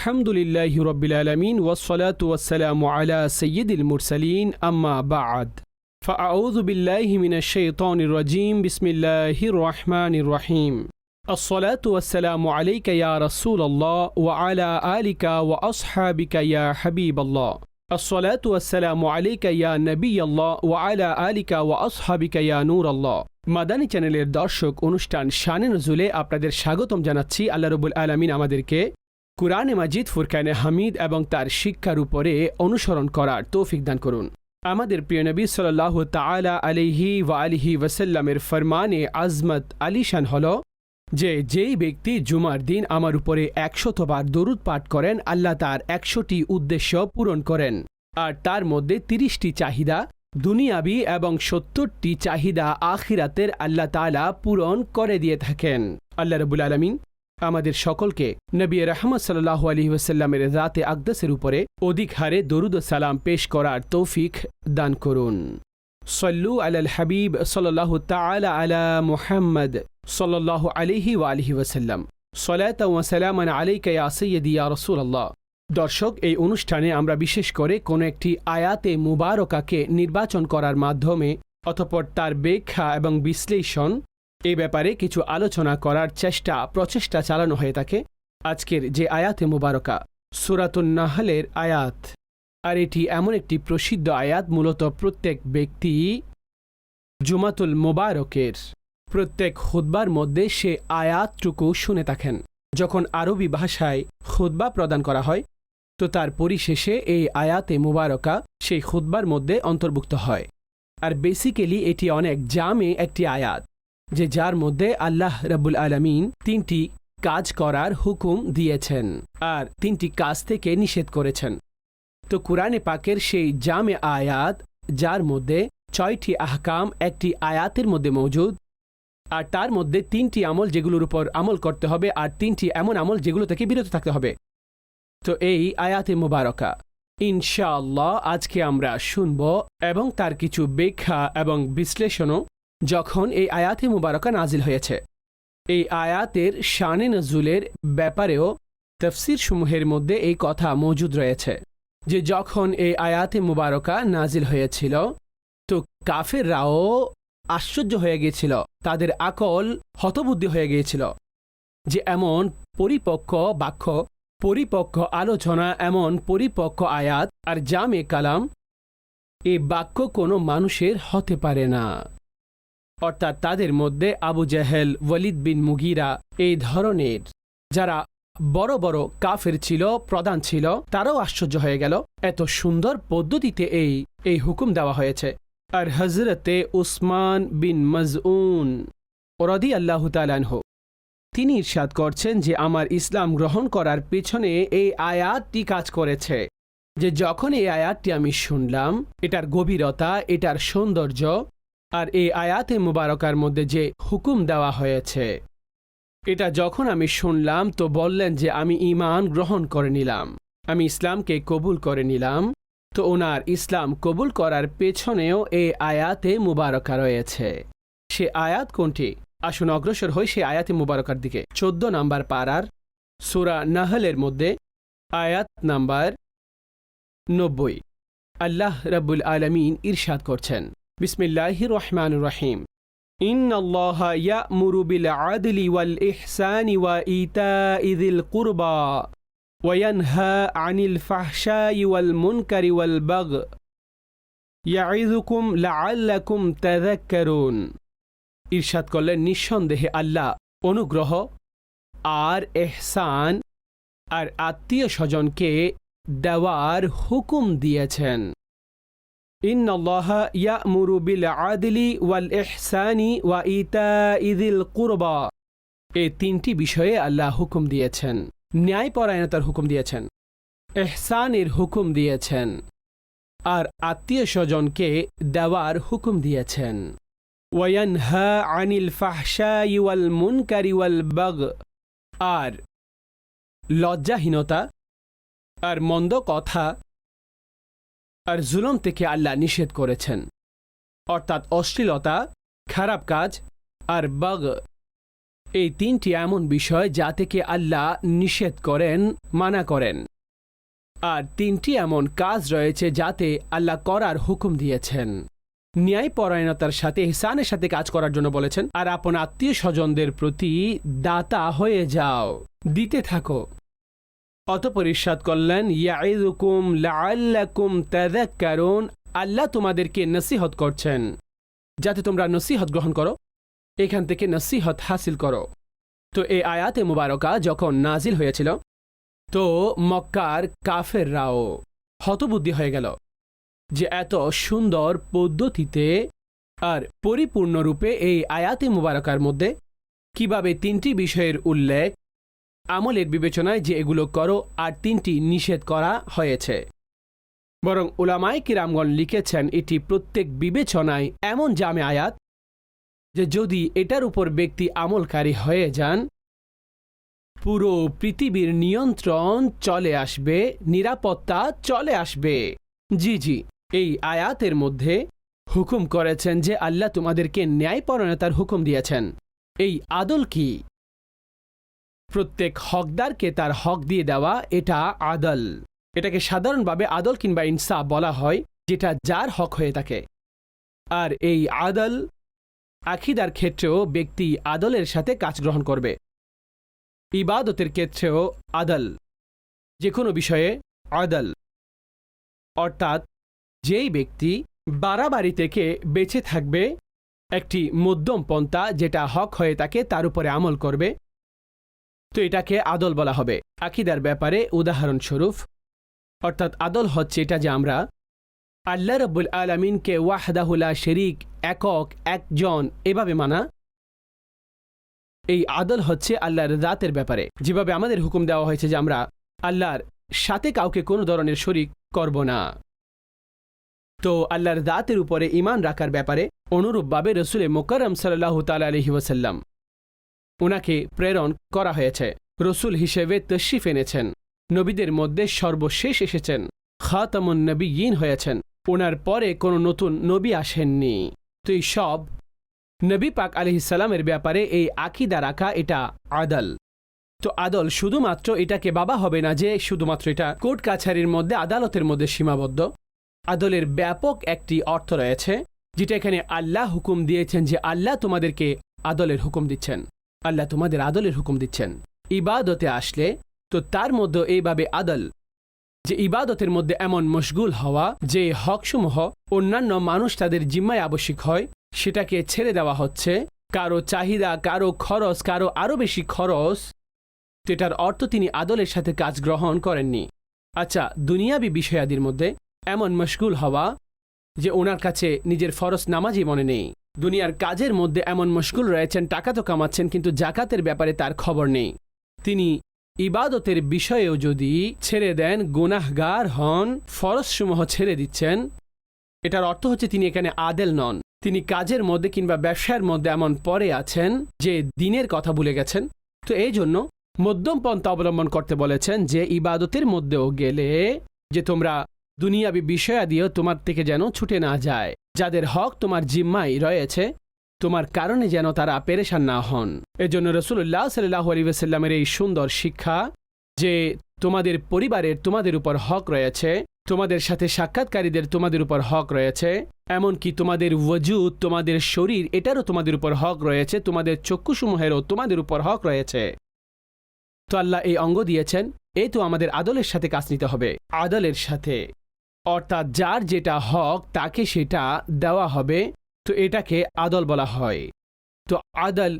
الحمد لله رب العالمين والصلاة والسلام على سيد المرسلين أما بعد فأعوذ بالله من الشيطان الرجيم بسم الله الرحمن الرحيم الصلاة والسلام عليك يا رسول الله وعلى آلك وأصحابك يا حبيب الله الصلاة والسلام عليك يا نبي الله وعلى آلك وأصحابك يا نور الله মাদানী চ্যানেলের দর্শক অনুষ্ঠান শানে নজুলে আপনাদের স্বাগতম জানাচ্ছি আল্লাহ রবুল আলমিন আমাদেরকে কুরআনে মাজিদ, ফুরকানে হামিদ এবং তার শিক্ষার উপরে অনুসরণ করার তৌফিক দান করুন। আমাদের প্রিয় নবী সাল্লাহ তালা আলিহি ওয়া আলিহি ওয়াসাল্লামের ফরমানে আজমত আলিশান হল, যে যেই ব্যক্তি জুমার দিন আমার উপরে একশতবার দরুদ পাঠ করেন, আল্লাহ তার একশোটি উদ্দেশ্য পূরণ করেন। আর তার মধ্যে তিরিশটি চাহিদা, দুনিয়াবি এবং সত্তরটি চাহিদা আখিরাতের আল্লাহ তালা পূরণ করে দিয়ে থাকেন। আল্লাহ রবুল আলমিন আমাদের সকলকে নবী রহমদ সাল্লাহ আলী ওসাল্লামের রাতে আকদাসের উপরে অধিক হারে দরুদ সালাম পেশ করার তৌফিক দান করুন। সল্লু আলাল হাবিব সাল্লাহ তালা আলা মুহাম্মদ সাল্লাহ আলিহি ওয়া আলিহি ওয়াসাল্লাম। সলাত ওয়াসালামান আলাইকা ইয়া সৈয়দি রাসূলুল্লাহ। দর্শক, এই অনুষ্ঠানে আমরা বিশেষ করে কোনো একটি আয়াতে মুবারকাকে নির্বাচন করার মাধ্যমে অতপর তার ব্যাখ্যা এবং বিশ্লেষণ এই ব্যাপারে কিছু আলোচনা করার চেষ্টা, প্রচেষ্টা চালানো হয়ে থাকে। আজকের যে আয়াতে মুবারকা, সুরাতুন নাহলের আয়াত। আর এটি এমন একটি প্রসিদ্ধ আয়াত, মূলত প্রত্যেক ব্যক্তি জুমাতুল মোবারকের প্রত্যেক খুদ্বার মধ্যে সে আয়াতটুকু শুনে থাকেন। যখন আরবি ভাষায় খুদ্বা প্রদান করা হয়, তো তার পরিশেষে এই আয়াতে মুবারকা সেই খুদ্বার মধ্যে অন্তর্ভুক্ত হয়। আর বেসিক্যালি এটি অনেক জামে একটি আয়াত। যে যার মধ্যে আল্লাহ রব্বুল আলমিন তিনটি কাজ করার হুকুম দিয়েছেন আর তিনটি কাজ থেকে নিষেধ করেছেন। তো কুরআনে পাকের সেই জামে আয়াত, যার মধ্যে ছয়টি আহকাম, একটি আয়াতের মধ্যে মজুদ, আর তার মধ্যে তিনটি আমল যেগুলোর উপর আমল করতে হবে, আর তিনটি এমন আমল যেগুলো থেকে বিরত থাকতে হবে। তো এই আয়াতে মুবারকা। ইনশাআল্লাহ আজকে আমরা শুনব এবং তার কিছু ব্যাখ্যা এবং বিশ্লেষণও যখন এই আয়াতে মুবারকা নাজিল হয়েছে। এই আয়াতের শানে নজুলের ব্যাপারেও তফসির সমূহের মধ্যে এই কথা মজুদ রয়েছে যে যখন এই আয়াতে মুবারকা নাজিল হয়েছিল, তো কাফেররাও আশ্চর্য হয়ে গিয়েছিল, তাদের আকল হতবুদ্ধি হয়ে গিয়েছিল যে এমন পরিপক্ক বাক্য, পরিপক্ক আলোচনা, এমন পরিপক্ক আয়াত আর জামে কালাম, এ বাক্য কোনো মানুষের হতে পারে না। অর্থাৎ তাদের মধ্যে আবু জাহেল, ওয়ালিদ বিন মুগিরা এই ধরনের যারা বড় বড় কাফের ছিল, প্রধান ছিল, তারাও আশ্চর্য হয়ে গেল। এত সুন্দর পদ্ধতিতে এই এই হুকুম দেওয়া হয়েছে। আর হজরতে উসমান বিন মজউন ওরদি আল্লাহ তালানহ তিনি ইরশাদ করছেন যে আমার ইসলাম গ্রহণ করার পেছনে এই আয়াতটি কাজ করেছে। যে যখন এই আয়াতটি আমি শুনলাম, এটার গভীরতা, এটার সৌন্দর্য আর এই আয়াতে মুবারকার মধ্যে যে হুকুম দেওয়া হয়েছে, এটা যখন আমি শুনলাম তো বললেন যে আমি ইমান গ্রহণ করে নিলাম, আমি ইসলামকে কবুল করে নিলাম, তো ওনার ইসলাম কবুল করার পেছনেও এই আয়াতে মুবারকা রয়েছে। সে আয়াত কোনটি? আসুন অগ্রসর হই সে আয়াতে মুবারকার দিকে। চোদ্দ নাম্বার পাড়ার সুরা নাহলের মধ্যে আয়াত নাম্বার নব্বই। আল্লাহ রাব্বুল আলমিন ইরশাদ করছেন। বিসমিল্লাহ রহমান রহিম إن الله يأمر بالعدل والإحسان وإيتاء ذي القربى وينهى عن الفحشاء والمنكر والبغي يعظكم لعلكم تذكرون ইরশাদ করলেন নিঃসন্দেহে আল্লাহ অনুগ্রহ আর এহসান আর আত্মীয় স্বজনকে দেওয়ার হুকুম দিয়েছেন إن الله يأمر بالعدل والإحسان وإيتاء ذي القربى এই তিনটি বিষয়ে আল্লাহ হুকুম দিয়েছেন ন্যায়পরায়ণতার হুকুম দিয়েছেন এহসানের হুকুম দিয়েছেন আর আত্মীয় স্বজনকে দেওয়ার হুকুম দিয়েছেন ওয়ানহা আনিল ফাহশাই ওয়াল মুনকারি ওয়াল বাগ আর লজ্জাহীনতা আর মন্দ কথা আর জুলম থেকে আল্লাহ নিষেধ করেছেন। অর্থাৎ অশ্লীলতা, খারাপ কাজ আর বাগ। এই তিনটি এমন বিষয় যা থেকে আল্লাহ নিষেধ করেন, মানা করেন। আর তিনটি এমন কাজ রয়েছে যাতে আল্লাহ করার হুকুম দিয়েছেন। ন্যায়পরায়ণতার সাথে হিসানের সাথে কাজ করার জন্য বলেছেন, আর আপন আত্মীয় স্বজনদের প্রতি দাতা হয়ে যাও। দিতে থাকো। অতপর ইরশাদ করলেন ইয়াইদুকুম আল্লাহ তোমাদেরকে নসিহত করছেন। যাতে তোমরা নসিহত গ্রহণ করো, এখান থেকে নসিহত হাসিল করো। তো এই আয়াতে মুবারকা যখন নাজিল হয়েছিল, তো মক্কার কাফেররাও হতবুদ্ধি হয়ে গেল যে এত সুন্দর পদ্ধতিতে আর পরিপূর্ণরূপে এই আয়াতে মুবারকার মধ্যে কীভাবে তিনটি বিষয়ের উল্লেখ আমলের বিবেচনায় যে এগুলো করো আর তিনটি নিষেধ করা হয়েছে। বরং উলামাই কিরামগণ লিখেছেন এটি প্রত্যেক বিবেচনায় এমন জামে আয়াত যে যদি এটার উপর ব্যক্তি আমলকারী হয়ে যান, পুরো পৃথিবীর নিয়ন্ত্রণ চলে আসবে, নিরাপত্তা চলে আসবে। জি জি, এই আয়াতের মধ্যে হুকুম করেছেন যে আল্লাহ তোমাদেরকে ন্যায়পরণতার হুকুম দিয়েছেন। এই আদল কি? প্রত্যেক হকদারকে তার হক দিয়ে দেওয়া, এটা আদল। এটাকে সাধারণভাবে আদল কিংবা ইনসাফ বলা হয়, যেটা যার হক হয়ে থাকে। আর এই আদল আখিদার ক্ষেত্রেও ব্যক্তি আদলের সাথে কাজ গ্রহণ করবে। ইবাদতের ক্ষেত্রেও আদল। যে কোনো বিষয়ে আদল। অর্থাৎ যেই ব্যক্তি বাড়াবাড়ি থেকে বেঁচে থাকবে, একটি মধ্যম পন্থা যেটা হক হয়ে থাকে তার উপরে আমল করবে তো এটাকে আদল বলা হবে। আকিদার ব্যাপারে উদাহরণস্বরূপ, অর্থাৎ আদল হচ্ছে এটা যে আমরা আল্লাহ রব্বুল আলমিনকে ওয়াহদাহুল্লা শেরিক, একক, একজন এভাবে মানা। এই আদল হচ্ছে আল্লাহর রাতের ব্যাপারে। যেভাবে আমাদের হুকুম দেওয়া হয়েছে যে আমরা আল্লাহর সাথে কাউকে কোনো ধরনের শরিক করব না। তো আল্লাহর দাতের উপরে ইমান রাখার ব্যাপারে অনুরূপভাবে রসুলে মোকারম সাল্লাহ তাল আলহি ওসাল্লাম ওনাকে প্রেরণ করা হয়েছে। রসুল হিসেবে তশিফ এনেছেন। নবীদের মধ্যে সর্বশেষ এসেছেন। খাতামুন নবী ইন হয়েছেন। ওনার পরে কোনো নতুন নবী আসেননি। তো এই সব নবী পাক আলহিসাল্লামের ব্যাপারে এই আকিদা রাখা এটা আদল। তো আদল শুধুমাত্র এটাকে বাবা হবে না যে শুধুমাত্র এটা কোর্ট কাছারির মধ্যে, আদালতের মধ্যে সীমাবদ্ধ। আদলের ব্যাপক একটি অর্থ রয়েছে, যেটা এখানে আল্লাহ হুকুম দিয়েছেন যে আল্লাহ তোমাদেরকে আদলের হুকুম দিচ্ছেন। আল্লাহ তোমাদের আদলের হুকুম দিচ্ছেন। ইবাদতে আসলে তো তার মধ্যে এইভাবে আদল, যে ইবাদতের মধ্যে এমন মশগুল হওয়া, যে হকসমূহ অন্যান্য মানুষ তাদের জিম্মায় আবশ্যিক হয়, সেটাকে ছেড়ে দেওয়া হচ্ছে। কারও চাহিদা, কারও খরচ, কারও আরও বেশি খরচ তো এটার অর্থ তিনি আদলের সাথে কাজ গ্রহণ করেননি। আচ্ছা দুনিয়াবি বিষয়াদির মধ্যে এমন মশগুল হওয়া, যে ওনার কাছে নিজের ফরজ নামাজই মনে নেই। দুনিয়ার কাজের মধ্যে এমন মশগুল রয়েছেন, টাকা তো কামাচ্ছেন, কিন্তু জাকাতের ব্যাপারে তার খবর নেই। তিনি ইবাদতের বিষয়েও যদি ছেড়ে দেন, গুনাহগার হন, ফরজসমূহ ছেড়ে দিচ্ছেন, এটার অর্থ হচ্ছে তিনি এখানে আদেল নন। তিনি কাজের মধ্যে কিংবা ব্যবসার মধ্যে এমন পরে আছেন যে দিনের কথা ভুলে গেছেন। তো এই জন্য মধ্যম পন্থা অবলম্বন করতে বলেছেন যে ইবাদতের মধ্যেও গেলে যে তোমরা দুনিয়াবি বিষয়াদিও তোমার থেকে যেন ছুটে না যায়। যাদের হক তোমার জিম্মাই রয়েছে, তোমার কারণে যেন তারা পেরেশান না হন। এজন্য রসুল্লাহ সাল্লাহ আলিবাসাল্লামের এই সুন্দর শিক্ষা যে তোমাদের পরিবারের তোমাদের উপর হক রয়েছে, তোমাদের সাথে সাক্ষাৎকারীদের তোমাদের উপর হক রয়েছে, এমনকি তোমাদের ওয়জুদ, তোমাদের শরীর, এটারও তোমাদের উপর হক রয়েছে, তোমাদের চক্ষুসমূহেরও তোমাদের উপর হক রয়েছে। তো আল্লাহ এই অঙ্গ দিয়েছেন, এই তো আমাদের আদলের সাথে কাজ নিতে হবে। আদলের সাথে। অর্থাৎ যার যেটা হক, তাকে সেটা দেওয়া হবে। তো এটাকে আদল বলা হয়। তো আদল,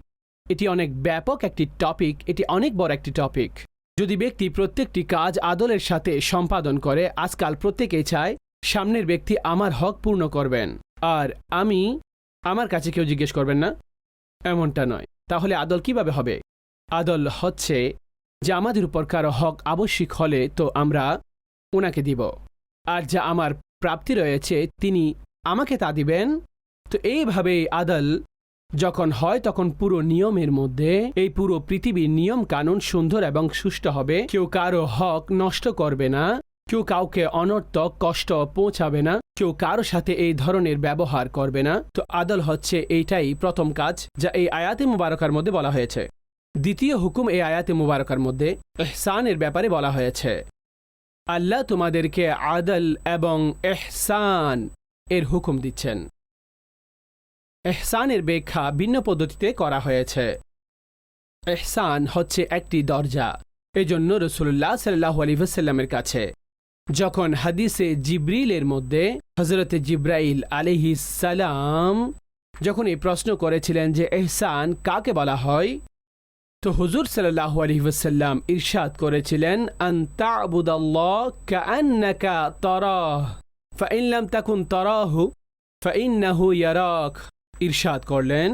এটি অনেক ব্যাপক একটি টপিক এটি অনেক বড় একটি টপিক যদি ব্যক্তি প্রত্যেকটি কাজ আদলের সাথে সম্পাদন করে, আজকাল প্রত্যেকেই চায়, সামনের ব্যক্তি আমার হক পূর্ণ করবেন। আর আমি, আমার কাছে কেউ জিজ্ঞেস করবেন না। এমনটা নয়। তাহলে আদল কীভাবে হবে? আদল হচ্ছে, যে আমাদের উপর কারও হক আবশ্যিক হলে তো আমরা ওনাকে দিব। আর যা আমার প্রাপ্তি রয়েছে, তিনি আমাকে তা দিবেন। তো এইভাবে আদল যখন হয়, তখন পুরো নিয়মের মধ্যে এই পুরো পৃথিবীর নিয়ম কানুন সুন্দর এবং সুষ্ঠু হবে। কেউ কারও হক নষ্ট করবে না, কেউ কাউকে অনর্থক কষ্ট পৌঁছাবে না, কেউ কারও সাথে এই ধরনের ব্যবহার করবে না। তো আদল হচ্ছে এইটাই প্রথম কাজ যা এই আয়াতে মুবারকার মধ্যে বলা হয়েছে। দ্বিতীয় হুকুম এই আয়াতে মুবারকার মধ্যে এহসানের ব্যাপারে বলা হয়েছে। আল্লাহ তোমাদেরকে আদল এবং এহসান এর হুকুম দিচ্ছেন। এহসানের ব্যাখ্যা ভিন্ন পদ্ধতিতে করা হয়েছে। এহসান হচ্ছে একটি দরজা, এজন্য রসুল্লাহ সাল্লাহ আলিভাসাল্লামের কাছে। যখন হাদিসে জিব্রিলের মধ্যে হজরত জিব্রাইল সালাম যখন এই প্রশ্ন করেছিলেন যে এহসান কাকে বলা হয় তো হুজুর সাল্লাহ আলহিহাসাল্লাম ইরশাদ করেছিলেন ইরশাদ করলেন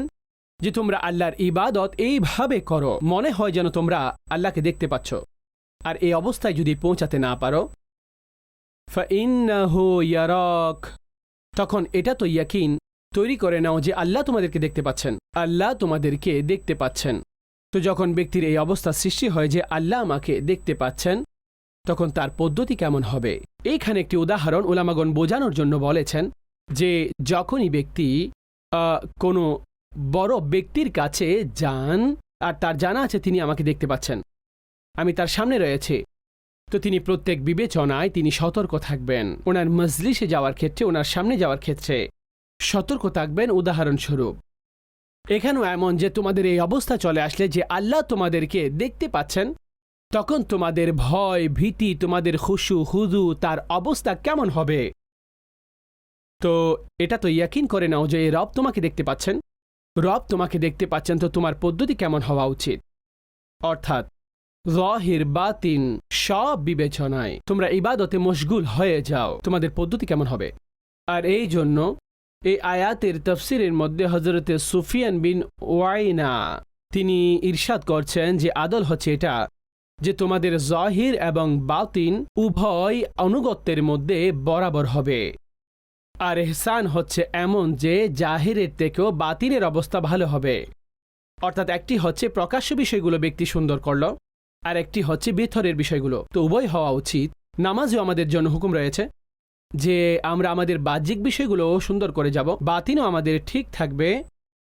যে, তোমরা আল্লাহর ইবাদত এইভাবে করো, মনে হয় যেন তোমরা আল্লাহকে দেখতে পাচ্ছ। আর এই অবস্থায় যদি পৌঁছাতে না পারো, ফাইন্নাহু ইয়ারাক। তখন এটা তো ইয়াকিন তৈরি করে নাও যে, আল্লাহ তোমাদেরকে দেখতে পাচ্ছেন, আল্লাহ তোমাদেরকে দেখতে পাচ্ছেন। তো যখন ব্যক্তির এই অবস্থা সৃষ্টি হয় যে আল্লাহ আমাকে দেখতে পাচ্ছেন, তখন তার পদ্ধতি কেমন হবে? এইখানে একটি উদাহরণ ওলামাগন বোঝানোর জন্য বলেছেন যে যখনই ব্যক্তি কোনো বড় ব্যক্তির কাছে যান, আর তার জানা আছে তিনি আমাকে দেখতে পাচ্ছেন, আমি তার সামনে রয়েছে, তো তিনি প্রত্যেক বিবেচনায় তিনি সতর্ক থাকবেন। ওনার মজলিসে যাওয়ার ক্ষেত্রে, ওনার সামনে যাওয়ার ক্ষেত্রে সতর্ক থাকবেন উদাহরণস্বরূপ এখানেও এমন যে তোমাদের এই অবস্থা চলে আসলে যে আল্লাহ তোমাদেরকে দেখতে পাচ্ছেন, তখন তোমাদের ভয়, ভীতি, তোমাদের খুশু হুদু তার অবস্থা কেমন হবে? তো এটা তো ইয়াকিন করে নাও যে রব তোমাকে দেখতে পাচ্ছেন। রব তোমাকে দেখতে পাচ্ছেন, তো তোমার পদ্ধতি কেমন হওয়া উচিত? অর্থাৎ, জহির, বাতিন, সব বিবেচনায় তোমরা ইবাদতে মশগুল হয়ে যাও। তোমাদের পদ্ধতি কেমন হবে? আর এই জন্য এই আয়াতের তফসিরের মধ্যে হজরতে সুফিয়ান বিন ওয়াইনা, তিনি ইরশাদ করছেন যে আদল হচ্ছে এটা, যে তোমাদের জহির এবং বাতিন উভয় অনুগত্যের মধ্যে বরাবর হবে। আর এহসান হচ্ছে এমন যে জাহিরের থেকেও বাতিনের অবস্থা ভালো হবে। অর্থাৎ একটি হচ্ছে প্রকাশ্য বিষয়গুলো ব্যক্তি সুন্দর করল আর একটি হচ্ছে ভিতরের বিষয়গুলো। তো উভয় হওয়া উচিত। নামাজও আমাদের জন্য হুকুম রয়েছে। যে আমরা আমাদের বাহ্যিক বিষয়গুলো সুন্দর করে যাব, বাতিনও আমাদের ঠিক থাকবে।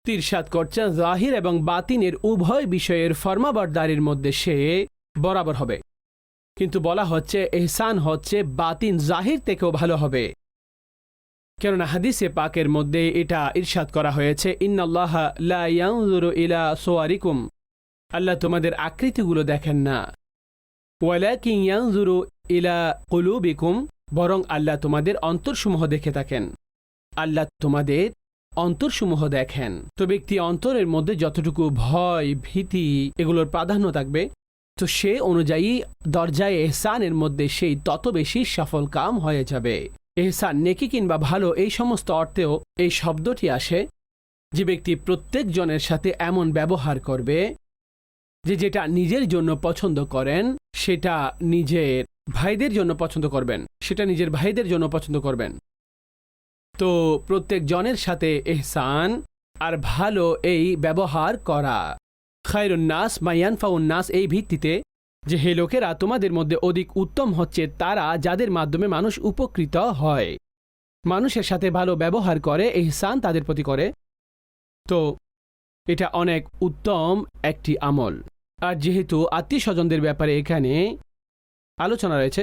তিরসাদ করছেন জাহির এবং বাতিনের উভয় বিষয়ের ফর্মাবরদারির মধ্যে সে বরাবর হবে। কিন্তু বলা হচ্ছে, এহসান হচ্ছে বাতিন জাহির থেকেও ভালো হবে। কেননা হাদিসে পাকের মধ্যে এটা ইরশাদ করা হয়েছে, ইন্নাল্লাহ ইলা সোয়ারিকুম। আল্লাহ তোমাদের আকৃতিগুলো দেখেন না। ওয়ালাকিন ইয়ানজুরু ইলা কুলুবিকুম। বরং আল্লাহ তোমাদের অন্তরসমূহ দেখে থাকেন। আল্লাহ তোমাদের অন্তরসমূহ দেখেন। তো ব্যক্তি অন্তরের মধ্যে যতটুকু ভয়, ভীতি এগুলোর প্রাধান্য থাকবে, তো সে অনুযায়ী দরজায় এহসানের মধ্যে সেই তত বেশি সফল কাম হয়ে যাবে। এহসান নেকি কিংবা ভালো এই সমস্ত অর্থেও এই শব্দটি আসে যে ব্যক্তি প্রত্যেক জনের সাথে এমন ব্যবহার করবে যে যেটা নিজের জন্য পছন্দ করেন, সেটা নিজের ভাইদের জন্য পছন্দ করবেন। সেটা নিজের ভাইদের জন্য পছন্দ করবেন। তো প্রত্যেক জনের সাথে এহসান আর ভালো এই ব্যবহার করা। খায়রুন্নাস মাইয়ানফাউন্নাস এই ভিত্তিতে যে হে লোকেরা, তোমাদের মধ্যে অধিক উত্তম হচ্ছে তারা যাদের মাধ্যমে মানুষ উপকৃত হয়। মানুষের সাথে ভালো ব্যবহার করে, এহসান তাদের প্রতি করে। তো এটা অনেক উত্তম একটি আমল। আর যেহেতু আত্মীয় স্বজনদের ব্যাপারে এখানে আলোচনা রয়েছে,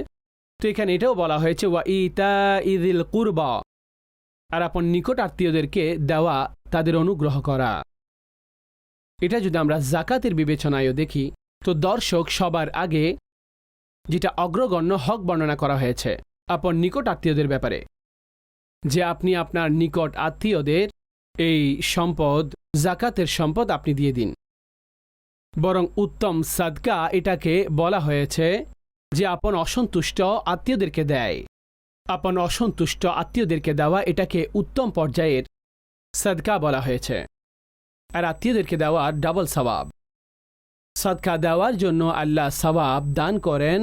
তো এখানে এটাও বলা হয়েছে, ওয়া ইতা ইদিল কুরবা আর আপন নিকট আত্মীয়দেরকে দেওয়া তাদের অনুগ্রহ করা। এটা যদি আমরা জাকাতের বিবেচনায়ও দেখি, তো দর্শক সবার আগে যেটা অগ্রগণ্য হক বর্ণনা করা হয়েছে, আপন নিকট আত্মীয়দের ব্যাপারে। যে আপনি আপনার নিকট আত্মীয়দের এই সম্পদ, জাকাতের সম্পদ আপনি দিয়ে দিন। বরং উত্তম সাদকা এটাকে বলা হয়েছে যে আপন অসন্তুষ্ট আত্মীয়দেরকে দেয়। আপন অসন্তুষ্ট আত্মীয়দেরকে দেওয়া এটাকে উত্তম পর্যায়ের সাদকা বলা হয়েছে। আর আত্মীয়দেরকে দেওয়া ডাবল সওয়াব। সাদকা দেওয়ার জন্য আল্লাহ সওয়াব দান করেন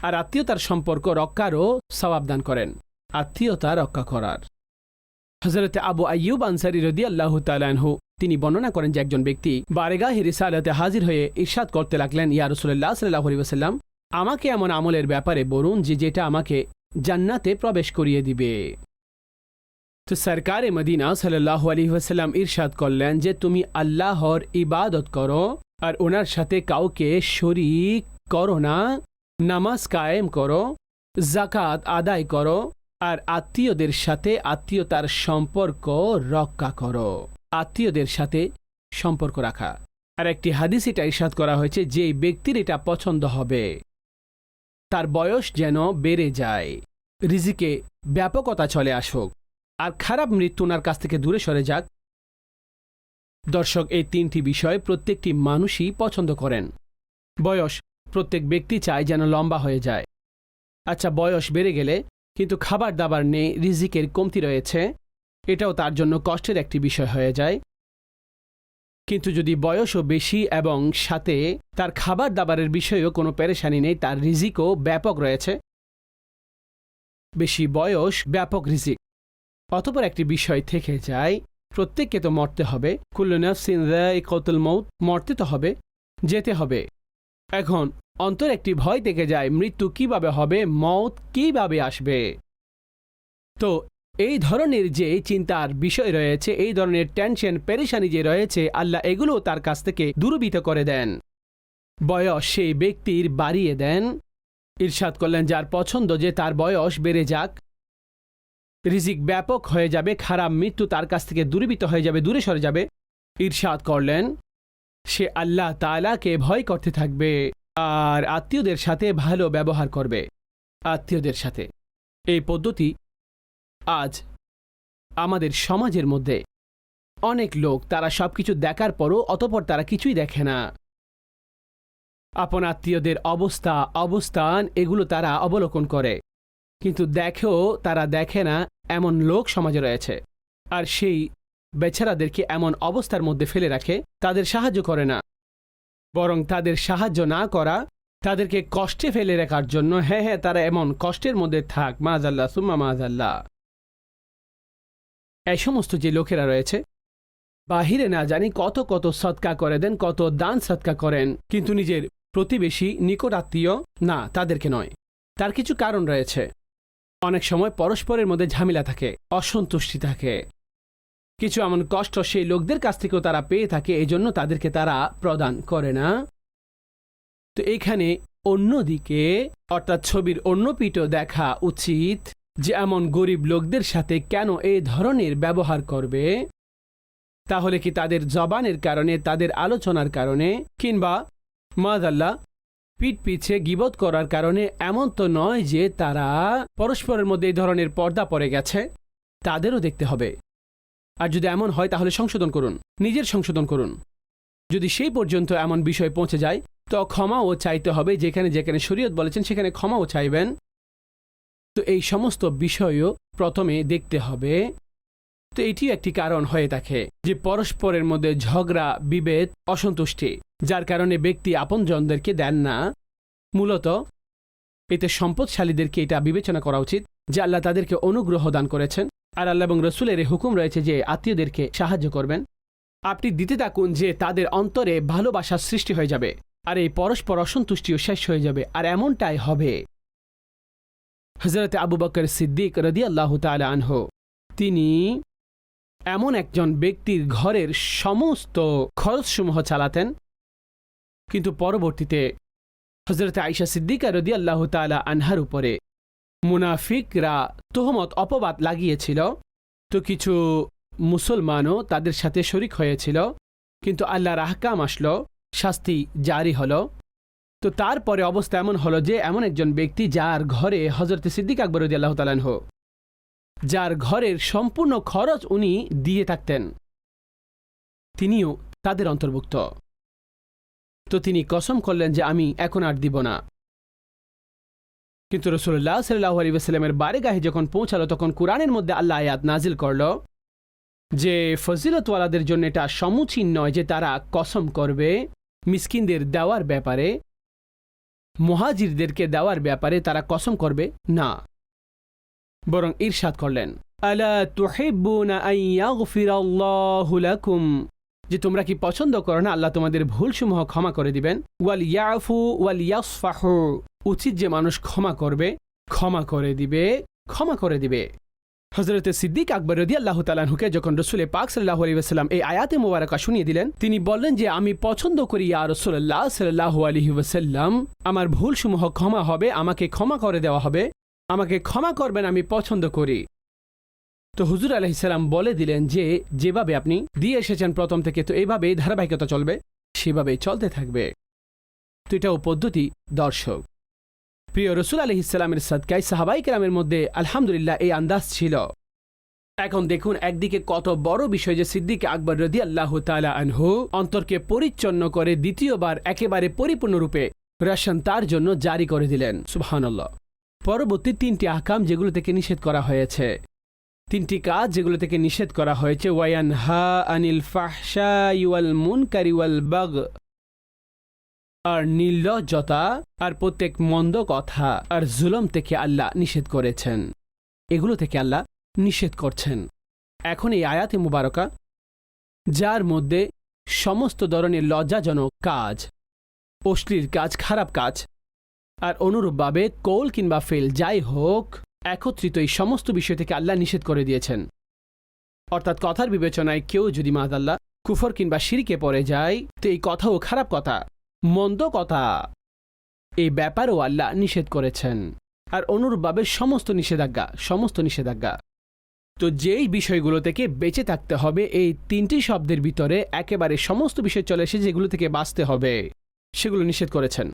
আর আত্মীয়তার সম্পর্ক রক্ষারও সওয়াব দান করেন। আত্মীয়তা রক্ষা করার। হজরতে আবু আইয়ুব আনসারি রদি আল্লাহ তালানহু তিনি বর্ণনা করেন যে একজন ব্যক্তি বারেগাহ রিসালাতে হাজির হয়ে ইরশাদ করতে লাগলেন, ইয়া রসুল্লাহ সাল্লাহ আলিবাসাল্লাম আমাকে এমন আমলের ব্যাপারে বলুন যে যেটা আমাকে জান্নাতে প্রবেশ করিয়ে দিবে। তো সরকারে মদিনা সাল্লাহ আলী ওয়াসাল্লাম ইরশাদ করলেন যে, তুমি আল্লাহর ইবাদত করো আর ওনার সাথে কাউকে শরিক করো না, নামাজ কায়েম করো জাকাত আদায় করো, আর আত্মীয়দের সাথে আত্মীয়তার সম্পর্ক রক্ষা করো। আত্মীয়দের সাথে সম্পর্ক রাখা। আর একটি হাদিস এটা ইরশাদ করা হয়েছে যে ব্যক্তির এটা পছন্দ হবে। তার বয়স যেন বেড়ে যায়। রিজিকে ব্যাপকতা চলে আসুক। আর খারাপ মৃত্যু ওনার কাছ থেকে দূরে সরে যাক। দর্শক, এই তিনটি বিষয় প্রত্যেকটি মানুষই পছন্দ করেন। বয়স, প্রত্যেক ব্যক্তি চায় যেন লম্বা হয়ে যায়। আচ্ছা বয়স বেড়ে গেলে কিন্তু খাবার দাবার নেই, রিজিকের কমতি রয়েছে। এটাও তার জন্য কষ্টের একটি বিষয় হয়ে যায়। কিন্তু যদি বয়সও বেশি এবং সাথে তার খাবার দাবারের বিষয়েও কোনো পেরেশানি নেই, তার রিজিকও ব্যাপক রয়েছে। বেশি বয়স ব্যাপক রিজিক। অতপর একটি বিষয় থেকে যায়, প্রত্যেককে তো মরতে হবে। কুল্লনাফসিন কৌতুল মৌত মরতে তো হবে, যেতে হবে। এখন অন্তর একটি ভয় থেকে যায়, মৃত্যু কীভাবে হবে মৌত কীভাবে আসবে? তো এই ধরনের যে চিন্তার বিষয় রয়েছে, এই ধরনের টেনশন পেরেশানি যে রয়েছে, আল্লাহ এগুলো তার কাছ থেকে দূরবিত করে দেন। বয়স সেই ব্যক্তির বাড়িয়ে দেন। ঈর্ষাদ করলেন, যার পছন্দ যে তার বয়স বেড়ে যাক। রিজিক ব্যাপক হয়ে যাবে, খারাপ মৃত্যু তার কাছ থেকে দূরীভূত হয়ে যাবে, দূরে সরে যাবে। ঈর্ষাদ করলেন, সে আল্লাহ তালাকে ভয় করতে থাকবে আর আত্মীয়দের সাথে ভালো ব্যবহার করবে। আত্মীয়দের সাথে। এই পদ্ধতি আজ আমাদের সমাজের মধ্যে অনেক লোক তারা সব কিছু দেখার পরও অতপর তারা কিছুই দেখে না। আপন আত্মীয়দের অবস্থা, অবস্থান এগুলো তারা অবলোকন করে। কিন্তু দেখেও তারা দেখে না এমন লোক সমাজে রয়েছে। আর সেই বেচারাদেরকে এমন অবস্থার মধ্যে ফেলে রাখে, তাদের সাহায্য করে না। বরং তাদের সাহায্য না করা, তাদেরকে কষ্টে ফেলে রাখার জন্য হ্যাঁ হ্যাঁ তারা এমন কষ্টের মধ্যে থাক, মাজাল্লাহ, সুম্মা মাজাল্লাহ। এই সমস্ত যে লোকেরা রয়েছে, বাহিরে না জানি কত কত সৎকা করে দেন, কত দান সৎকা করেন, কিন্তু নিজের প্রতিবেশী নিকট আত্মীয় না, তাদেরকে নয়। তার কিছু কারণ রয়েছে। অনেক সময় পরস্পরের মধ্যে ঝামেলা থাকে, অসন্তুষ্টি থাকে। কিছু এমন কষ্ট সেই লোকদের কাছ থেকেও তারা পেয়ে থাকে এই জন্য তাদেরকে তারা প্রদান করে না। তো এইখানে অন্যদিকে, অর্থাৎ ছবির অন্য পিঠও দেখা উচিত। যে এমন গরিব লোকদের সাথে কেন এই ধরনের ব্যবহার করবে? তাহলে কি তাদের জবানের কারণে, তাদের আলোচনার কারণে, কিংবা মাদাল্লাহ পিঠ পিছে গিবত করার কারণে এমন তো নয় যে তারা পরস্পরের মধ্যে এই ধরনের পর্দা পড়ে গেছে? তাদেরও দেখতে হবে। আর যদি এমন হয়, তাহলে সংশোধন করুন, নিজের সংশোধন করুন। যদি সেই পর্যন্ত এমন বিষয় পৌঁছে যায়, তো ক্ষমাও চাইতে হবে, যেখানে যেখানে শরীয়ত বলেছেন, সেখানে ক্ষমাও চাইবেন। তো এই সমস্ত বিষয়ও প্রথমে দেখতে হবে। তো এটি একটি কারণ হয়ে থাকে যে পরস্পরের মধ্যে ঝগড়া, বিভেদ, অসন্তুষ্টি, যার কারণে ব্যক্তি আপনজনদেরকে দেন না। মূলত এতে সম্পদশালীদেরকে এটা বিবেচনা করা উচিত যে আল্লাহ তাদেরকে অনুগ্রহ দান করেছেন আর আল্লাহ এবং রসুলের হুকুম রয়েছে যে আত্মীয়দেরকে সাহায্য করবেন। আপনি দিতে থাকুন যে তাদের অন্তরে ভালোবাসার সৃষ্টি হয়ে যাবে আর এই পরস্পর অসন্তুষ্টিও শেষ হয়ে যাবে আর এমনটাই হবে। হজরত আবু বকর সিদ্দিক রদি আল্লাহ আনহ। তিনি এমন একজন ব্যক্তির ঘরের সমস্ত খরচসমূহ চালাতেন, কিন্তু পরবর্তীতে হজরত আইসা সিদ্দিকা রদি আল্লাহ তালা আনহার উপরে মুনাফিকরা তোহমত অপবাদ লাগিয়েছিল। তো কিছু মুসলমানও তাদের সাথে শরিক হয়েছিল, কিন্তু আল্লাহ রাহকাম আসলো, শাস্তি জারি হলো। তো তারপরে অবস্থা এমন হলো যে এমন একজন ব্যক্তি যার ঘরে হজরত সিদ্দিক আকবর আল্লাহ তালানহ যার ঘরের সম্পূর্ণ খরচ উনি দিয়ে থাকতেন। তিনিও তাদের অন্তর্ভুক্ত। তো তিনি কসম করলেন যে আমি এখন আর দিব না। কিন্তু রসুল্লাহ সাল্লাহ আলী সাল্লামের বারেগাহে যখন পৌঁছালো, তখন কোরআনের মধ্যে আল্লাহ আয়াত নাজিল করল যে, ফজিলতওয়ালাদের জন্য এটা সমুচীন নয় যে তারা কসম করবে, মিসকিনদের দেওয়ার ব্যাপারে মহাজিরদেরকে দেওয়ার ব্যাপারে তারা কসম করবে? না। বরং ঈর্ষাদ করলেন যে তোমরা কি পছন্দ করো না, আল্লাহ তোমাদের ভুলসমূহ ক্ষমা করে দিবেন। ওয়াল ইয়াফু ওয়াল ইয়াসফাহু। উচিত যে মানুষ ক্ষমা করবে, ক্ষমা করে দিবে, ক্ষমা করে দিবে। হজরত সিদ্দিক আকবর রদি আল্লাহ তালাহুকে যখন রসুলে পাক সাল্লাহ আলী এই আয়াতে মোবারকা শুনিয়ে দিলেন, তিনি বললেন যে, আমি পছন্দ করি, ইয়া রসুল্লাহ সাল্লাহ আলহি ওসাল্লাম আমার ভুলসমূহ ক্ষমা হবে, আমাকে ক্ষমা করে দেওয়া হবে, আমাকে ক্ষমা করবেন, আমি পছন্দ করি। তো হুজুর আলহিসাল্লাম বলে দিলেন যে, যেভাবে আপনি দিয়ে এসেছেন প্রথম থেকে, তো এইভাবে ধারাবাহিকতা চলবে সেভাবে চলতে থাকবে। তো এটাও পদ্ধতি দর্শক। প্রিয় রসুল আলহ ইসলামের সদকায় সাহাবাই কেরামের মধ্যে আলহামদুলিল্লাহ এই আন্দাজ ছিল। এখন দেখুন একদিকে কত বড় বিষয় যে সিদ্দিক আকবর রদি আল্লাহ তালা আনহু অন্তরকে পরিচ্ছন্ন করে দ্বিতীয়বার একেবারে পরিপূর্ণরূপে রাশন তার জন্য জারি করে দিলেন। সুবহানাল্লাহ। পরবর্তী তিনটি আকাম যেগুলো থেকে নিষেধ করা হয়েছে। তিনটি কাজ যেগুলো থেকে নিষেধ করা হয়েছে ওয়ায়ান হা আনিল ফাহশা ইউয়াল মুনকারি ওয়াল বাগ আর নির্লজ্জতা আর প্রত্যেক মন্দ কথা আর জুলম থেকে আল্লাহ নিষেধ করেছেন। এগুলো থেকে আল্লাহ নিষেধ করছেন। এখন এই আয়াতে মুবারকা, যার মধ্যে সমস্ত ধরনের লজ্জাজনক কাজ, অশ্লীল কাজ, খারাপ কাজ আর অনুরূপভাবে কোল কিংবা ফেল যাই হোক, একত্রিত এই সমস্ত বিষয় থেকে আল্লাহ নিষেধ করে দিয়েছেন। অর্থাৎ কথার বিবেচনায় কেউ যদি মাদাল্লাহ কুফর কিংবা সিরিকে পড়ে যায়, তো এই কথাও খারাপ কথা মন্দ কথা। এই ব্যাপারও আল্লাহ নিষেধ করেছেন। আর অনুরূপভাবে সমস্ত নিষেধাজ্ঞা সমস্ত নিষেধাজ্ঞা। তো যেই বিষয়গুলো থেকে বেঁচে থাকতে হবে, এই তিনটি শব্দের ভিতরে একেবারে সমস্ত বিষয় চলে এসে যেগুলো থেকে বাঁচতে হবে, সেগুলো নিষেধ করেছেন।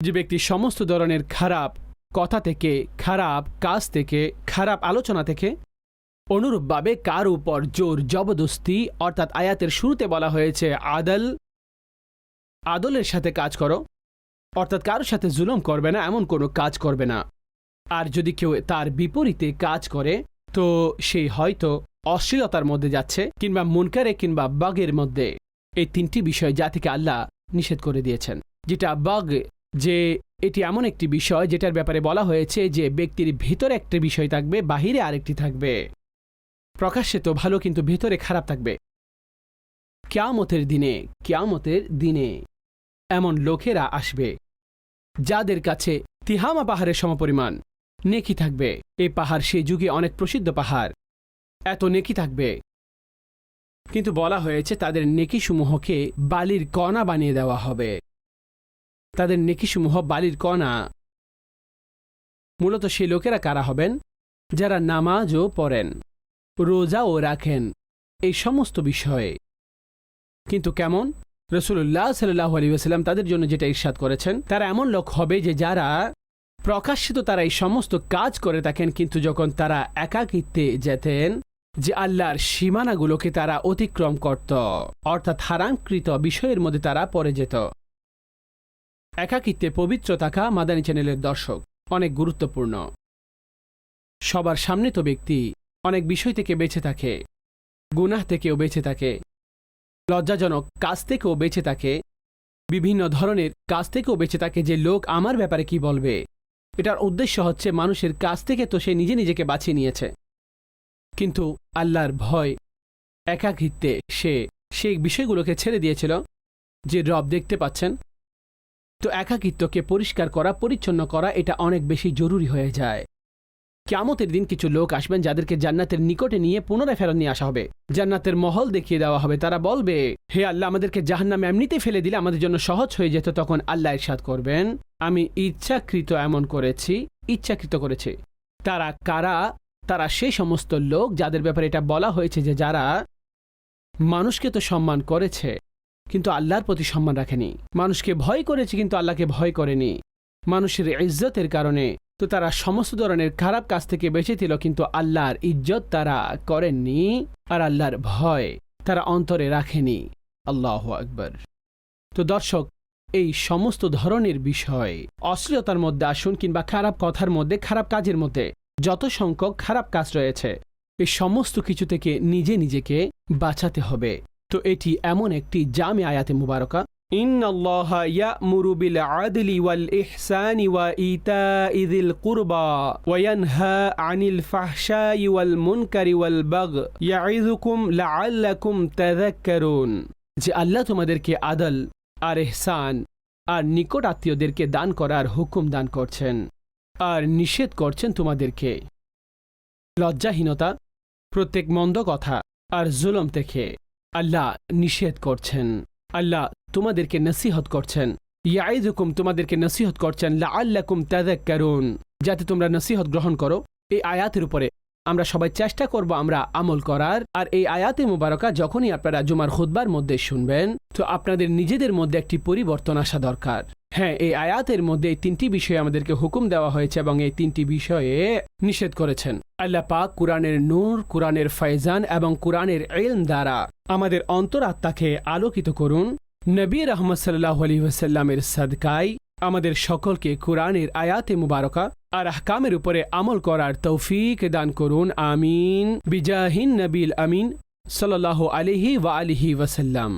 যে ব্যক্তি সমস্ত ধরনের খারাপ কথা থেকে, খারাপ কাজ থেকে, খারাপ আলোচনা থেকে, অনুরূপভাবে কার উপর জোর, জবরদস্তি, অর্থাৎ আয়াতের শুরুতে বলা হয়েছে, আদল আদলের সাথে কাজ করো। অর্থাৎ কারোর সাথে জুলম করবে না, এমন কোনো কাজ করবে না। আর যদি কেউ তার বিপরীতে কাজ করে, তো সেই হয়তো অশ্লীলতার মধ্যে যাচ্ছে কিংবা মুনকারে কিংবা বাগের মধ্যে। এই তিনটি বিষয় যা থেকে আল্লাহ নিষেধ করে দিয়েছেন। যেটা বাগ, যে এটি এমন একটি বিষয় যেটার ব্যাপারে বলা হয়েছে যে ব্যক্তির ভিতরে একটি বিষয় থাকবে, বাহিরে আরেকটি থাকবে। প্রকাশ্যে তো ভালো, কিন্তু ভেতরে খারাপ থাকবে। কেয়ামতের দিনে কেয়ামতের দিনে এমন লোকেরা আসবে, যাদের কাছে তিহামা পাহাড়ের সমপরিমাণ নেকি থাকবে। এই পাহাড় সেই যুগে অনেক প্রসিদ্ধ পাহাড়, এত নেকি থাকবে। কিন্তু বলা হয়েছে তাদের নেকিসমূহকে বালির কণা বানিয়ে দেওয়া হবে। তাদের নেকিসমূহ বালির কণা। মূলত সেই লোকেরা কারা হবেন? যারা নামাজও পড়েন, রোজাও রাখেন, এই সমস্ত বিষয়ে। কিন্তু কেমন? রসুল্লাহ সাল্লাহ আলী ওসাল্লাম তাদের জন্য যেটা ইরশাদ করেছেন, তারা এমন লোক হবে যে যারা প্রকাশিত তারা এই সমস্ত কাজ করে থাকেন, কিন্তু যখন তারা একাকিত্বে যেতেন যে আল্লাহর সীমানাগুলোকে তারা অতিক্রম করত, অর্থাৎ হারাঙ্কৃত বিষয়ের মধ্যে তারা পড়ে যেত। একাকিত্বে পবিত্র থাকা মাদানী চ্যানেলের দর্শক অনেক গুরুত্বপূর্ণ। সবার সামনে তো ব্যক্তি অনেক বিষয় থেকে বেঁচে থাকে, গুনাহ থেকেও বেঁচে থাকে লজ্জাজনক কাজ থেকেও বেঁচে থাকে। বিভিন্ন ধরনের কাজ থেকেও বেঁচে থাকে যে লোক আমার ব্যাপারে কি বলবে। এটার উদ্দেশ্য হচ্ছে মানুষের কাছ থেকে তো সে নিজে নিজেকে বাঁচিয়ে নিয়েছে। কিন্তু আল্লাহর ভয়, একাকিত্বে সে সেই বিষয়গুলোকে ছেড়ে দিয়েছিল যে রব দেখতে পাচ্ছেন। তো একাকিত্বকে পরিষ্কার করা, পরিচ্ছন্ন করা এটা অনেক বেশি জরুরি হয়ে যায়। কেমতের দিন কিছু লোক আসবেন যাদেরকে জান্নাতের নিকটে নিয়ে পুনরায় ফেরত নিয়ে আসা হবে। জান্নাতের মহল দেখিয়ে দেওয়া হবে। তারা বলবে, হে আল্লাহ, আমাদেরকে জাহান্নামে এমনিতে ফেলে দিলে আমাদের জন্য সহজ হয়ে যেত, তখন আল্লাহ ইরশাদ করবেন। আমি ইচ্ছাকৃত এমন করেছি, ইচ্ছাকৃত করেছি। তারা কারা? তারা সেই সমস্ত লোক যাদের ব্যাপারে এটা বলা হয়েছে যে যারা মানুষকে তো সম্মান করেছে, কিন্তু আল্লাহর প্রতি সম্মান রাখেনি। মানুষকে ভয় করেছে, কিন্তু আল্লাহকে ভয় করেনি। মানুষের ইজ্জতের কারণে তো তারা সমস্ত ধরনের খারাপ কাজ থেকে বেঁচে ছিল, কিন্তু আল্লাহর ইজ্জত তারা করেননি আর আল্লাহর ভয় তারা অন্তরে রাখেনি। আল্লাহ আকবর। তো দর্শক, এই সমস্ত ধরনের বিষয় অশ্লীলতার মধ্যে আসুন কিংবা খারাপ কথার মধ্যে, খারাপ কাজের মধ্যে যত সংখ্যক খারাপ কাজ রয়েছে, এই সমস্ত কিছু থেকে নিজে নিজেকে বাঁচাতে হবে। তো এটি এমন একটি জামে আয়াতে মুবারকা। إن الله يأمر بالعدل والإحسان وإيتاء ذي القربى وينهى عن الفحشاء والمنكر والبغي يعظكم لعلكم تذكرون যে আল্লাহ তোমাদেরকে আদল আর এহসান আর নিকট আত্মীয়দেরকে দান করার হুকুম দান করছেন আর নিষেধ করছেন তোমাদেরকে লজ্জাহীনতা প্রত্যেক মন্দ কথা আর জুলম থেকে আল্লাহ নিষেধ করছেন আল্লাহ তোমাদেরকে নসিহত করছেন। ইয়াইদুকুম তোমাদেরকে নসিহত করছেন। লা আল্লাকুম তাদাক্কারুন যাতে তোমরা নসিহত গ্রহণ করো। এই আয়াতের উপরে আমরা সবাই চেষ্টা করব আমরা আমল করার। আর এই আয়াতে মুবারকা যখনই আপনারা জুমার খুতবার মধ্যে শুনবেন, তো আপনাদের নিজেদের মধ্যে একটি পরিবর্তন আসা দরকার। হ্যাঁ এই আয়াতের মধ্যে এই তিনটি বিষয়ে আমাদেরকে হুকুম দেওয়া হয়েছে এবং এই তিনটি বিষয়ে নিষেধ করেছেন। আল্লাহ পাক কোরআনের নূর, কোরআনের ফয়জান এবং কোরআনের এলম দ্বারা আমাদের অন্তরাত্মাকে আলোকিত করুন। নবী রহমদ সাল্লাহ আলী ওয়াসাল্লামের সাদকাই আমাদের সকলকে কোরআনের আয়াতে মুবারকা আর আহকামের উপরে আমল করার তৌফিক দান করুন, আমিন। বিজাহিন নবীল আমিন সাল্লাহ আলিহি ওয়া আলিহি ওয়াসাল্লাম।